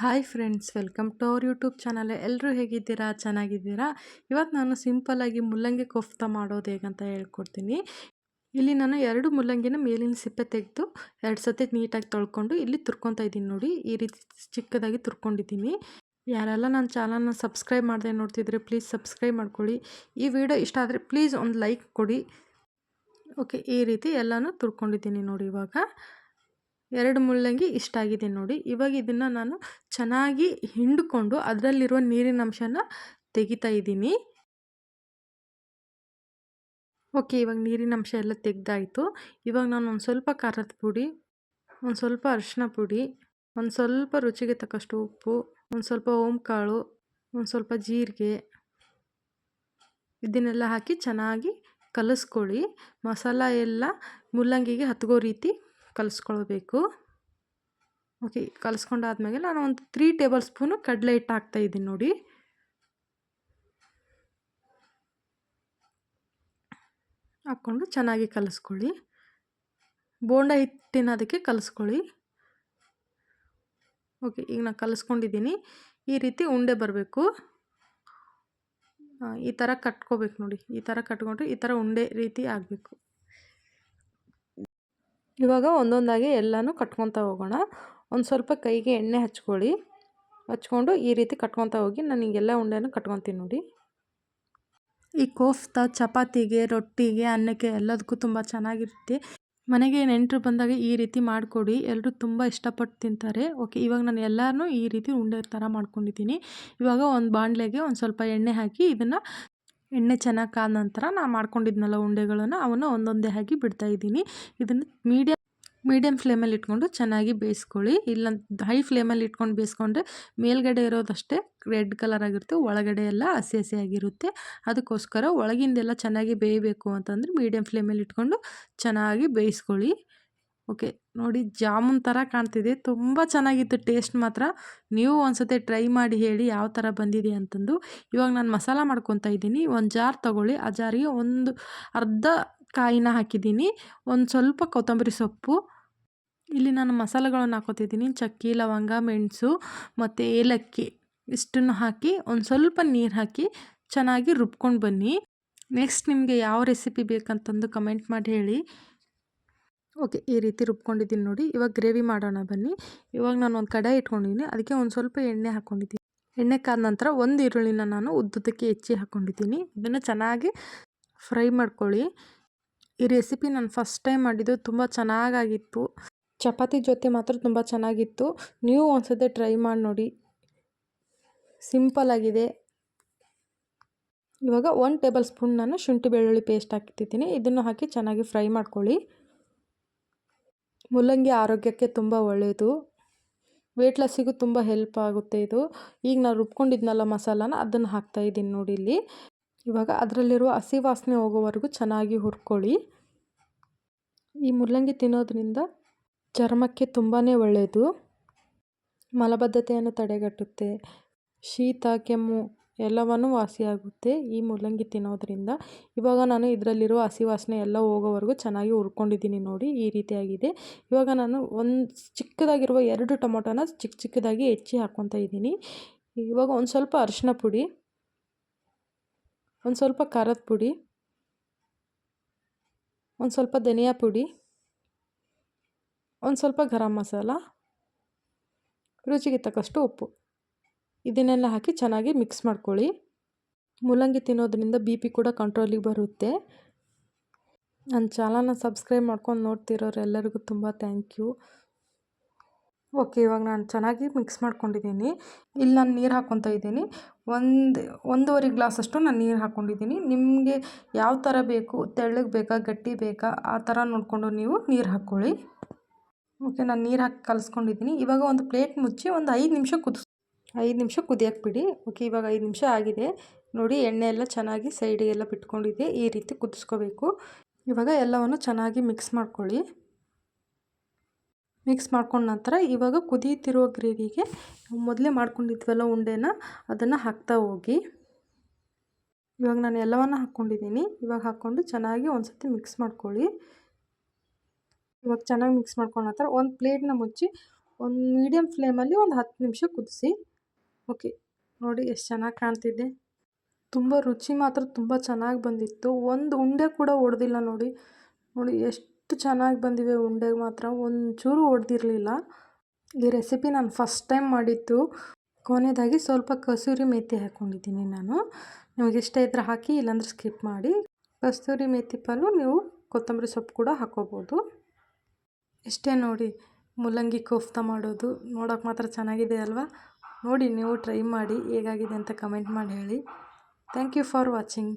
Hi friends, welcome to our YouTube channel. ಎಲ್ಲರೂ ಹೇಗಿದ್ದೀರಾ? ಚೆನ್ನಾಗಿದ್ದೀರಾ? ಇವತ್ತು ನಾನು ಸಿಂಪಲ್ಲಾಗಿ ಮುಲ್ಲಂಗಿ ಕೊಫ್ತಾ ಮಾಡೋದು ಹೇಗಂತ ಹೇಳ್ಕೊಡ್ತೀನಿ. ಇಲ್ಲಿ ನಾನು ಎರಡು ಮುಲ್ಲಂಗಿನ ಮೇಲಿನ ಸಿಪ್ಪೆ ತೆಗೆದು ಎರಡು ಸತಿ ನೀಟಾಗಿ ತೊಳ್ಕೊಂಡು ಇಲ್ಲಿ ತುರ್ಕೊತಾ ಇದ್ದೀನಿ ನೋಡಿ. ಈ ರೀತಿ ಚಿಕ್ಕದಾಗಿ ತುರ್ಕೊಂಡಿದ್ದೀನಿ. ಯಾರೆಲ್ಲ ನನ್ನ ಚಾನಲ್ನ ಸಬ್ಸ್ಕ್ರೈಬ್ ಮಾಡದೆ ನೋಡ್ತಿದ್ರೆ ಪ್ಲೀಸ್ ಸಬ್ಸ್ಕ್ರೈಬ್ ಮಾಡ್ಕೊಳ್ಳಿ. ಈ ವಿಡಿಯೋ ಇಷ್ಟ ಆದರೆ ಪ್ಲೀಸ್ ಒಂದು ಲೈಕ್ ಕೊಡಿ. ಓಕೆ, ಈ ರೀತಿ ಎಲ್ಲನೂ ತುರ್ಕೊಂಡಿದ್ದೀನಿ ನೋಡಿ ಇವಾಗ. ಎರಡು ಮುಳ್ಳಂಗಿ ಇಷ್ಟ ಆಗಿದೆ ನೋಡಿ. ಇವಾಗ ಇದನ್ನು ನಾನು ಚೆನ್ನಾಗಿ ಹಿಂಡ್ಕೊಂಡು ಅದರಲ್ಲಿರುವ ನೀರಿನ ಅಂಶನ ತೆಗಿತಾ ಇದ್ದೀನಿ. ಓಕೆ, ಇವಾಗ ನೀರಿನ ಅಂಶ ಎಲ್ಲ ತೆಗ್ದಾಯಿತು. ಇವಾಗ ನಾನು ಒಂದು ಸ್ವಲ್ಪ ಖಾರದ ಪುಡಿ, ಒಂದು ಸ್ವಲ್ಪ ಅರಿಶಿನ ಪುಡಿ, ಒಂದು ಸ್ವಲ್ಪ ರುಚಿಗೆ ತಕ್ಕಷ್ಟು ಉಪ್ಪು, ಒಂದು ಸ್ವಲ್ಪ ಓಂಕಾಳು, ಒಂದು ಸ್ವಲ್ಪ ಜೀರಿಗೆ ಇದನ್ನೆಲ್ಲ ಹಾಕಿ ಚೆನ್ನಾಗಿ ಕಲಿಸ್ಕೊಳ್ಳಿ. ಮಸಾಲ ಎಲ್ಲ ಮುಲ್ಲಂಗಿಗೆ ಹತ್ಗೋ ರೀತಿ ಕಲಿಸ್ಕೊಳ್ಬೇಕು. ಓಕೆ ಕಲಿಸ್ಕೊಂಡಾದ್ಮೇಲೆ ನಾನು ಒಂದು ತ್ರೀ ಟೇಬಲ್ ಸ್ಪೂನು ಕಡಲೆ ಹಿಟ್ಟು ಹಾಕ್ತಾಯಿದ್ದೀನಿ ನೋಡಿ. ಹಾಕ್ಕೊಂಡು ಚೆನ್ನಾಗಿ ಕಲಿಸ್ಕೊಳ್ಳಿ. ಬೋಂಡ ಹಿಟ್ಟಿನ ಅದಕ್ಕೆ ಕಲಿಸ್ಕೊಳ್ಳಿ. ಓಕೆ ಈಗ ನಾನು ಕಲಿಸ್ಕೊಂಡಿದ್ದೀನಿ. ಈ ರೀತಿ ಉಂಡೆ ಬರಬೇಕು. ಈ ಥರ ಕಟ್ಕೋಬೇಕು ನೋಡಿ. ಈ ಥರ ಕಟ್ಕೊಂಡ್ರೆ ಈ ಥರ ಉಂಡೆ ರೀತಿ ಆಗಬೇಕು. ಇವಾಗ ಒಂದೊಂದಾಗಿ ಎಲ್ಲನೂ ಕಟ್ಕೊತಾ ಹೋಗೋಣ. ಒಂದು ಸ್ವಲ್ಪ ಕೈಗೆ ಎಣ್ಣೆ ಹಚ್ಕೊಳ್ಳಿ. ಹಚ್ಕೊಂಡು ಈ ರೀತಿ ಕಟ್ಕೊತಾ ಹೋಗಿ ನಾನು ಹೀಗೆಲ್ಲ ಉಂಡೆನೂ ಕಟ್ಕೊತೀನಿ ನೋಡಿ. ಈ ಕೋಫ್ತಾ, ಚಪಾತಿಗೆ, ರೊಟ್ಟಿಗೆ, ಅನ್ನಕ್ಕೆ ಎಲ್ಲದಕ್ಕೂ ತುಂಬ ಚೆನ್ನಾಗಿರುತ್ತೆ. ಮನೆಗೆ ನೆಂಟರು ಬಂದಾಗ ಈ ರೀತಿ ಮಾಡಿಕೊಡಿ. ಎಲ್ಲರೂ ತುಂಬ ಇಷ್ಟಪಟ್ಟು ತಿಂತಾರೆ. ಓಕೆ, ಇವಾಗ ನಾನು ಎಲ್ಲರೂ ಈ ರೀತಿ ಉಂಡೆ ಥರ ಮಾಡ್ಕೊಂಡಿದ್ದೀನಿ. ಇವಾಗ ಒಂದು ಬಾಣಲೆಗೆ ಒಂದು ಸ್ವಲ್ಪ ಎಣ್ಣೆ ಹಾಕಿ ಇದನ್ನು ಎಣ್ಣೆ ಚೆನ್ನಾಗಿ ಕಾದ ನಂತರ ನಾನು ಮಾಡ್ಕೊಂಡಿದ್ನಲ್ಲ ಉಂಡೆಗಳನ್ನು, ಅವನ್ನ ಒಂದೊಂದೇ ಹಾಕಿ ಬಿಡ್ತಾಯಿದ್ದೀನಿ ಇದನ್ನು ಮೀಡಿಯಮ್ ಮೀಡಿಯಮ್ ಫ್ಲೇಮಲ್ಲಿ ಇಟ್ಕೊಂಡು ಚೆನ್ನಾಗಿ ಬೇಯಿಸ್ಕೊಳ್ಳಿ. ಇಲ್ಲ ಹೈ ಫ್ಲೇಮಲ್ಲಿ ಇಟ್ಕೊಂಡು ಬೇಯಿಸ್ಕೊಂಡ್ರೆ ಮೇಲ್ಗಡೆ ಇರೋದಷ್ಟೇ ರೆಡ್ ಕಲರ್ ಆಗಿರುತ್ತೆ, ಒಳಗಡೆ ಎಲ್ಲ ಹಸಿ ಹಸಿಯಾಗಿರುತ್ತೆ ಅದಕ್ಕೋಸ್ಕರ ಒಳಗಿಂದೆಲ್ಲ ಚೆನ್ನಾಗಿ ಬೇಯಬೇಕು ಅಂತಂದರೆ ಮೀಡಿಯಮ್ ಫ್ಲೇಮಲ್ಲಿ ಇಟ್ಕೊಂಡು ಚೆನ್ನಾಗಿ ಬೇಯಿಸ್ಕೊಳ್ಳಿ. ಓಕೆ, ನೋಡಿ ಜಾಮೂನ್ ಥರ ಕಾಣ್ತಿದೆ. ತುಂಬ ಚೆನ್ನಾಗಿತ್ತು ಟೇಸ್ಟ್ ಮಾತ್ರ. ನೀವು ಒಂದ್ಸತಿ ಟ್ರೈ ಮಾಡಿ ಹೇಳಿ ಯಾವ ಥರ ಬಂದಿದೆ ಅಂತಂದು. ಇವಾಗ ನಾನು ಮಸಾಲ ಮಾಡ್ಕೊತಾ ಇದ್ದೀನಿ. ಒಂದು ಜಾರ್ ತೊಗೊಳ್ಳಿ. ಆ ಜಾರಿಗೆ ಒಂದು ಅರ್ಧ ಕಾಯಿನ ಹಾಕಿದ್ದೀನಿ. ಒಂದು ಸ್ವಲ್ಪ ಕೊತ್ತಂಬರಿ ಸೊಪ್ಪು. ಇಲ್ಲಿ ನಾನು ಮಸಾಲೆಗಳನ್ನು ಹಾಕೋತಿದ್ದೀನಿ. ಚಕ್ಕಿ, ಲವಂಗ, ಮೆಣಸು ಮತ್ತು ಏಲಕ್ಕಿ ಇಷ್ಟನ್ನು ಹಾಕಿ ಒಂದು ಸ್ವಲ್ಪ ನೀರು ಹಾಕಿ ಚೆನ್ನಾಗಿ ರುಬ್ಕೊಂಡು ಬನ್ನಿ. ನೆಕ್ಸ್ಟ್ ನಿಮಗೆ ಯಾವ ರೆಸಿಪಿ ಬೇಕಂತಂದು ಕಮೆಂಟ್ ಮಾಡಿ ಹೇಳಿ. ಓಕೆ, ಈ ರೀತಿ ರುಬ್ಕೊಂಡಿದ್ದೀನಿ ನೋಡಿ. ಇವಾಗ ಗ್ರೇವಿ ಮಾಡೋಣ ಬನ್ನಿ. ಇವಾಗ ನಾನು ಒಂದು ಕಡಾಯಿ ಇಟ್ಕೊಂಡಿದ್ದೀನಿ. ಅದಕ್ಕೆ ಒಂದು ಸ್ವಲ್ಪ ಎಣ್ಣೆ ಹಾಕ್ಕೊಂಡಿದ್ದೀನಿ ಎಣ್ಣೆ ಕಾದ ನಂತರ ಒಂದು ಈರುಳ್ಳಿನ ನಾನು ಉದ್ದುದಕ್ಕೆ ಹೆಚ್ಚಿ ಹಾಕ್ಕೊಂಡಿದ್ದೀನಿ ಇದನ್ನು ಚೆನ್ನಾಗಿ ಫ್ರೈ ಮಾಡ್ಕೊಳ್ಳಿ. ಈ ರೆಸಿಪಿ ನಾನು ಫಸ್ಟ್ ಟೈಮ್ ಮಾಡಿದ್ದು ತುಂಬ ಚೆನ್ನಾಗಾಗಿತ್ತು. ಚಪಾತಿ ಜೊತೆ ಮಾತ್ರ ತುಂಬ ಚೆನ್ನಾಗಿತ್ತು. ನೀವು ಒಂದ್ಸತಿ ಟ್ರೈ ಮಾಡಿ ನೋಡಿ. ಸಿಂಪಲ್ ಆಗಿದೆ. ಇವಾಗ ಒನ್ ಟೇಬಲ್ ಸ್ಪೂನ್ ನಾನು ಶುಂಠಿ ಬೆಳ್ಳುಳ್ಳಿ ಪೇಸ್ಟ್ ಹಾಕಿದ್ದೀನಿ ಇದನ್ನು ಹಾಕಿ ಚೆನ್ನಾಗಿ ಫ್ರೈ ಮಾಡ್ಕೊಳ್ಳಿ. ಮುಲ್ಲಂಗಿ ಆರೋಗ್ಯಕ್ಕೆ ತುಂಬ ಒಳ್ಳೆಯದು ವೆಯ್ಟ್ ಲಾಸಿಗೂ ತುಂಬ ಹೆಲ್ಪ್ ಆಗುತ್ತೆ ಇದು. ಈಗ ನಾನು ರುಬ್ಕೊಂಡಿದ್ನಲ್ಲ ಮಸಾಲಾನ, ಅದನ್ನು ಹಾಕ್ತಾಯಿದ್ದೀನಿ ನೋಡಿ ಇಲ್ಲಿ. ಇವಾಗ ಅದರಲ್ಲಿರುವ ಹಸಿ ವಾಸನೆ ಹೋಗೋವರೆಗೂ ಚೆನ್ನಾಗಿ ಹುರ್ಕೊಳ್ಳಿ. ಈ ಮುಲ್ಲಂಗಿ ತಿನ್ನೋದ್ರಿಂದ ಚರ್ಮಕ್ಕೆ ತುಂಬಾ ಒಳ್ಳೆಯದು ಮಲಬದ್ಧತೆಯನ್ನು ತಡೆಗಟ್ಟುತ್ತೆ. ಶೀತ, ಕೆಮ್ಮು ಎಲ್ಲವನ್ನೂ ವಾಸಿಯಾಗುತ್ತೆ ಈ ಮೂಲಂಗಿ ತಿನ್ನೋದ್ರಿಂದ. ಇವಾಗ ನಾನು ಇದರಲ್ಲಿರುವ ಹಸಿ ವಾಸನೆ ಎಲ್ಲ ಹೋಗೋವರೆಗೂ ಚೆನ್ನಾಗಿ ಹುರ್ಕೊಂಡಿದ್ದೀನಿ ನೋಡಿ, ಈ ರೀತಿಯಾಗಿದೆ. ಇವಾಗ ನಾನು ಒಂದು ಚಿಕ್ಕದಾಗಿರುವ ಎರಡು ಟೊಮೊಟೊನ ಚಿಕ್ಕ ಚಿಕ್ಕದಾಗಿ ಹೆಚ್ಚಿ ಹಾಕ್ಕೊತಾ ಇದ್ದೀನಿ. ಇವಾಗ ಒಂದು ಸ್ವಲ್ಪ ಅರಿಶಿನ ಪುಡಿ, ಒಂದು ಸ್ವಲ್ಪ ಖಾರದ ಪುಡಿ, ಒಂದು ಸ್ವಲ್ಪ ಧನಿಯಾ ಪುಡಿ, ಒಂದು ಸ್ವಲ್ಪ ಗರಂ ಮಸಾಲ, ರುಚಿಗೆ ತಕ್ಕಷ್ಟು ಉಪ್ಪು. ಇದನ್ನೆಲ್ಲ ಹಾಕಿ ಚೆನ್ನಾಗಿ ಮಿಕ್ಸ್ ಮಾಡ್ಕೊಳ್ಳಿ. ಮೂಲಂಗಿ ತಿನ್ನೋದ್ರಿಂದ ಬಿ ಪಿ ಕೂಡ ಕಂಟ್ರೋಲಿಗೆ ಬರುತ್ತೆ. ನನ್ನ ಚಾನಲ್ನ ಸಬ್ಸ್ಕ್ರೈಬ್ ಮಾಡ್ಕೊಂಡು ನೋಡ್ತಿರೋರೆಲ್ಲರಿಗೂ ತುಂಬ ಥ್ಯಾಂಕ್ ಯು ಓಕೆ ಇವಾಗ ನಾನು ಚೆನ್ನಾಗಿ ಮಿಕ್ಸ್ ಮಾಡ್ಕೊಂಡಿದ್ದೀನಿ. ಇಲ್ಲಿ ನಾನು ನೀರು ಹಾಕ್ಕೊತಾ ಇದ್ದೀನಿ. ಒಂದು, ಒಂದೂವರೆ ಗ್ಲಾಸಷ್ಟು ನಾನು ನೀರು ಹಾಕ್ಕೊಂಡಿದ್ದೀನಿ ನಿಮಗೆ ಯಾವ ಥರ ಬೇಕು, ತೆಳ್ಳಗೆ ಬೇಕಾ, ಗಟ್ಟಿ ಬೇಕಾ, ಆ ಥರ ನೋಡಿಕೊಂಡು ನೀವು ನೀರು ಹಾಕ್ಕೊಳ್ಳಿ ಓಕೆ ನಾನು ನೀರು ಹಾಕಿ ಕಲಿಸ್ಕೊಂಡಿದ್ದೀನಿ. ಇವಾಗ ಒಂದು ಪ್ಲೇಟ್ ಮುಚ್ಚಿ ಒಂದು ಐದು ನಿಮಿಷ ಕುದಿಸ್ ಐದು ನಿಮಿಷ ಕುದಿಯೋಕೆ ಬಿಡಿ. ಓಕೆ, ಇವಾಗ ಐದು ನಿಮಿಷ ಆಗಿದೆ. ನೋಡಿ, ಎಣ್ಣೆ ಎಲ್ಲ ಚೆನ್ನಾಗಿ ಸೈಡಿಗೆಲ್ಲ ಬಿಟ್ಕೊಂಡಿದೆ. ಈ ರೀತಿ ಕುದಿಸ್ಕೋಬೇಕು. ಇವಾಗ ಎಲ್ಲವನ್ನು ಚೆನ್ನಾಗಿ ಮಿಕ್ಸ್ ಮಾಡ್ಕೊಳ್ಳಿ. ಮಿಕ್ಸ್ ಮಾಡ್ಕೊಂಡ ನಂತರ ಇವಾಗ ಕುದೀತಿರುವ ಗ್ರೇವಿಗೆ ಮೊದಲೇ ಮಾಡ್ಕೊಂಡಿದ್ವಲ್ಲ ಉಂಡೆನ, ಅದನ್ನು ಹಾಕ್ತಾ ಹೋಗಿ. ಇವಾಗ ನಾನು ಎಲ್ಲವನ್ನು ಹಾಕ್ಕೊಂಡಿದ್ದೀನಿ. ಇವಾಗ ಹಾಕ್ಕೊಂಡು ಚೆನ್ನಾಗಿ ಒಂದು ಸತಿ ಮಿಕ್ಸ್ ಮಾಡ್ಕೊಳ್ಳಿ. ಇವಾಗ ಚೆನ್ನಾಗಿ ಮಿಕ್ಸ್ ಮಾಡ್ಕೊಂಡ ನಂತರ ಒಂದು ಪ್ಲೇಟ್ನ ಮುಚ್ಚಿ, ಒಂದು ಮೀಡಿಯಮ್ ಫ್ಲೇಮಲ್ಲಿ ಒಂದು ಹತ್ತು ನಿಮಿಷ ಕುದಿಸಿ. ಓಕೆ, ನೋಡಿ ಎಷ್ಟು ಚೆನ್ನಾಗಿ ಕಾಣ್ತಿದೆ. ತುಂಬ ರುಚಿ ಮಾತ್ರ ತುಂಬ ಚೆನ್ನಾಗಿ ಬಂದಿತ್ತು. ಒಂದು ಉಂಡೆ ಕೂಡ ಒಡೆದಿಲ್ಲ ನೋಡಿ. ನೋಡಿ ಎಷ್ಟು ಚೆನ್ನಾಗಿ ಬಂದಿವೆ ಉಂಡೆ ಮಾತ್ರ. ಒಂಚೂರು ಒಡೆದಿರಲಿಲ್ಲ. ಈ ರೆಸಿಪಿ ನಾನು ಫಸ್ಟ್ ಟೈಮ್ ಮಾಡಿದ್ದು. ಕೊನೆಯದಾಗಿ ಸ್ವಲ್ಪ ಕಸೂರಿ ಮೇಥಿ ಹಾಕ್ಕೊಂಡಿದ್ದೀನಿ ನಾನು. ನಿಮಗೆ ಇಷ್ಟ ಇದ್ದರೆ ಹಾಕಿ, ಇಲ್ಲಾಂದ್ರೆ ಸ್ಕಿಪ್ ಮಾಡಿ. ಕಸ್ತೂರಿ ಮೇಥಿ ಪಾಲು ನೀವು ಕೊತ್ತಂಬರಿ ಸೊಪ್ಪು ಕೂಡ ಹಾಕ್ಕೋಬೋದು ಇಷ್ಟೇ ನೋಡಿ ಮೂಲಂಗಿ ಕೋಫ್ತಾ ಮಾಡೋದು ನೋಡೋಕೆ ಮಾತ್ರ ಚೆನ್ನಾಗಿದೆ ಅಲ್ವಾ? ನೋಡಿ ನೀವು ಟ್ರೈ ಮಾಡಿ ಹೇಗಾಗಿದೆ ಅಂತ ಕಮೆಂಟ್ ಮಾಡಿ ಹೇಳಿ. Thank you for watching